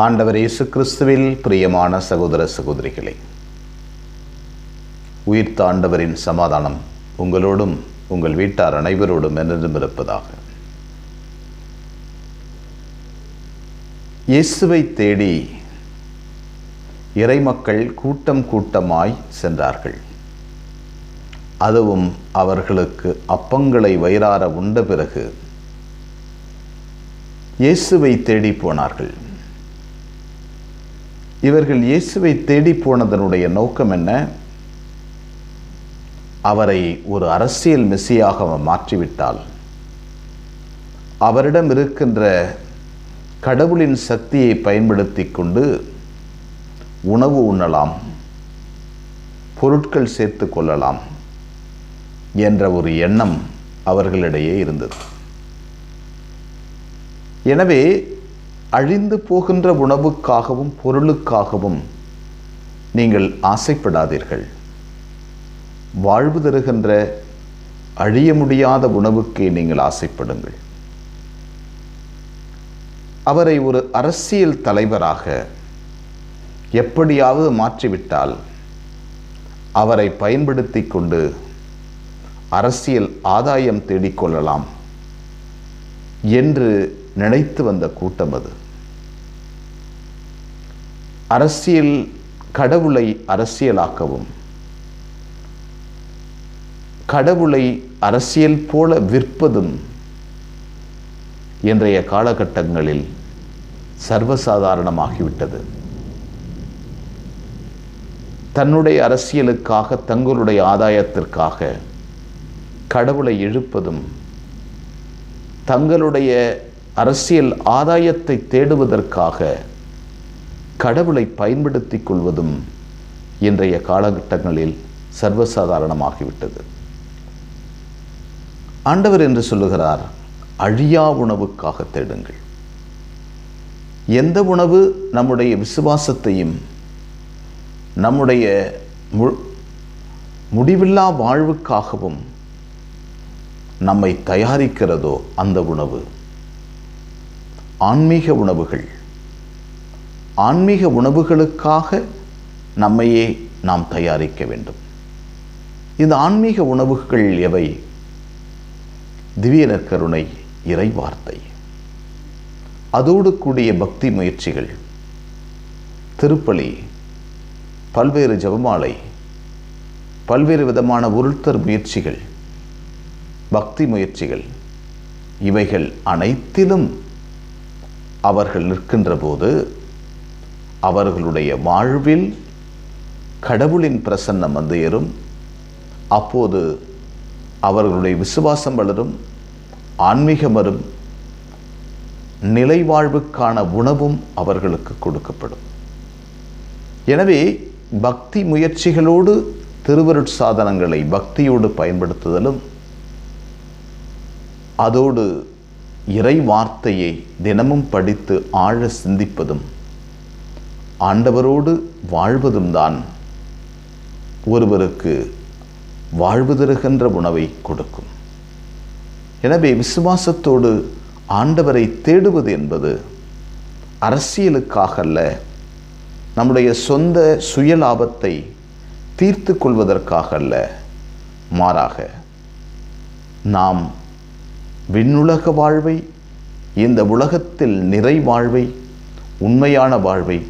ஆண்டவர் இயேசு கிறிஸ்துவில் பிரியமான சகோதர சகோதரிகளே உயிர்த்த ஆண்டவரின் சமாதானம் உங்களோடும் உங்கள் வீட்டார் அனைவரோடும் என்றும் இருப்பதாக. இயேசுவை தேடி இறைமக்கள் கூட்டம் கூட்டமாய் சென்றார்கள். அதுவும் அவர்களுக்கு அப்பங்களை வயிறார உண்ட பிறகு இயேசுவை தேடி போனார்கள். இவர்கள் இயேசுவை தேடி போனதனுடைய நோக்கம் என்ன? அவரை ஒரு அரசியல் மெஸ்ஸியாக மாற்றிவிட்டால். அவரிடம் இருக்கின்ற கடவுளின் சக்தியை பயன்படுத்தி கொண்டு உணவு உண்ணலாம் பொருட்கள் சேர்த்து கொள்ளலாம் என்ற ஒரு எண்ணம் அவர்களிடையே இருந்தது. எனவே அழிந்து போகின்ற உணவுக்காகவும் பொருளுக்காகவும் நீங்கள் ஆசைப்படாதீர்கள். வாழ்வு தருகின்ற அழிய முடியாத உணவுக்கே நீங்கள் ஆசைப்படுங்கள். அவரை ஒரு அரசியல் தலைவராக எப்படியாவது மாற்றிவிட்டால் அவரை பயன்படுத்தி கொண்டு அரசியல் ஆதாயம் தேடிக்கொள்ளலாம் என்று நினைத்து வந்த கூட்டம் அது. அரசியல் கடவுளை அரசியலாக்கவும். கடவுளை அரசியல் போல விற்பதும் இன்றைய காலகட்டங்களில் சர்வசாதாரணமாகிவிட்டது. தன்னுடைய அரசியலுக்காக தங்களுடைய ஆதாயத்திற்காக கடவுளை இழுப்பதும் தங்களுடைய அரசியல் ஆதாயத்தை தேடுவதற்காக கடவுளை பயன்படுத்தி கொள்வதும் இன்றைய காலகட்டங்களில் சர்வசாதாரணமாகிவிட்டது. ஆண்டவர் என்று சொல்லுகிறார் அழியா உணவுக்காக தேடுங்கள். எந்த உணவு நம்முடைய விசுவாசத்தையும் நம்முடைய மு முடிவில்லா வாழ்வுக்காகவும் நம்மை தயாரிக்கிறதோ அந்த உணவு. ஆன்மீக உணவுகள். ஆன்மீக உணவுகளுக்காக நம்மையே நாம் தயாரிக்க வேண்டும். இந்த ஆன்மீக உணவுகள் எவை? திவ்ய நற்கருணை இறைவார்த்தை அதோடு கூடிய பக்தி முயற்சிகள். திருப்பலி பல்வேறு ஜபமாலை பல்வேறு விதமான உருள்தர் முயற்சிகள் பக்தி முயற்சிகள். இவைகள் அனைத்திலும் அவர்கள் நிற்கின்ற போது அவர்களுடைய வாழ்வில் கடவுளின் பிரசன்னம் வந்து ஏறும். அப்போது அவர்களுடைய விசுவாசம் வளரும் ஆன்மீகம் வரும் நிலை வாழ்வுக்கான உணவும் அவர்களுக்கு கொடுக்கப்படும். எனவே பக்தி முயற்சிகளோடு திருவருட் சாதனங்களை பக்தியோடு பயன்படுத்துதலும் அதோடு இறை வார்த்தையை தினமும் படித்து ஆழ சிந்திப்பதும் ஆண்டவரோடு வாழ்வதும் தான் ஒருவருக்கு வாழ்வு தருகின்ற உணவை கொடுக்கும். எனவே விசுவாசத்தோடு ஆண்டவரை தேடுவது என்பது அரசியலுக்காக அல்ல நம்முடைய சொந்த சுயலாபத்தை தீர்த்து கொள்வதற்காக அல்ல மாறாக நாம் விண்ணுலக வாழ்வை இந்த உலகத்தில் நிறை வாழ்வை உண்மையான வாழ்வை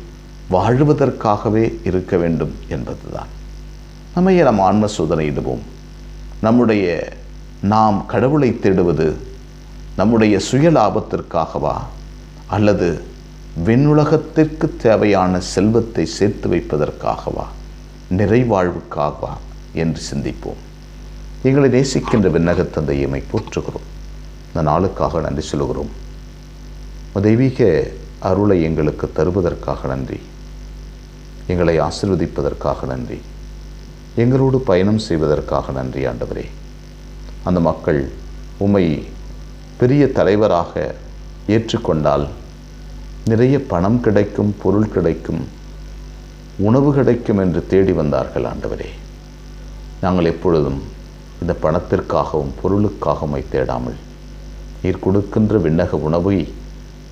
வாழ்வதற்காகவே இருக்க வேண்டும் என்பதுதான். நம்மையே நம் ஆன்ம சோதனையிடுவோம் நம்முடைய நாம் கடவுளை தேடுவது நம்முடைய சுய லாபத்திற்காகவா? அல்லது விண்ணுலகத்திற்கு தேவையான செல்வத்தை சேர்த்து வைப்பதற்காகவா? நிறைவாழ்வுக்காகவா என்று சிந்திப்போம். எங்களை நேசிக்கின்ற விண்ணகத்தந்தையமை போற்றுகிறோம். இந்த நாளுக்காக நன்றி சொல்கிறோம் தெய்வீக அருளை எங்களுக்கு தருவதற்காக நன்றி. எங்களை ஆசிர்வதிப்பதற்காக நன்றி. எங்களோடு பயணம் செய்வதற்காக நன்றி ஆண்டவரே. அந்த மக்கள் உம்மை பெரிய தலைவராக ஏற்றுக்கொண்டால் நிறைய பணம் கிடைக்கும் பொருள் கிடைக்கும் உணவு கிடைக்கும் என்று தேடி வந்தார்கள் ஆண்டவரே. நாங்கள் எப்பொழுதும் இந்த பணத்திற்காகவும் பொருளுக்காகவும் தேடாமல் நீர் கொடுக்கின்ற விண்ணக உணவை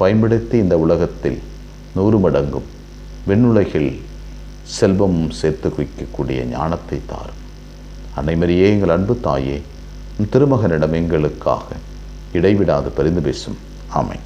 பயன்படுத்தி இந்த உலகத்தில் நூறு மடங்கும் விண்ணுலகில் செல்வம் சேர்த்து குவிக்கக்கூடிய ஞானத்தை தாரும். அனைமரியே எங்கள் அன்பு தாயே திருமகனிடம் எங்களுக்காக இடைவிடாது பரிந்து பேசும். ஆமை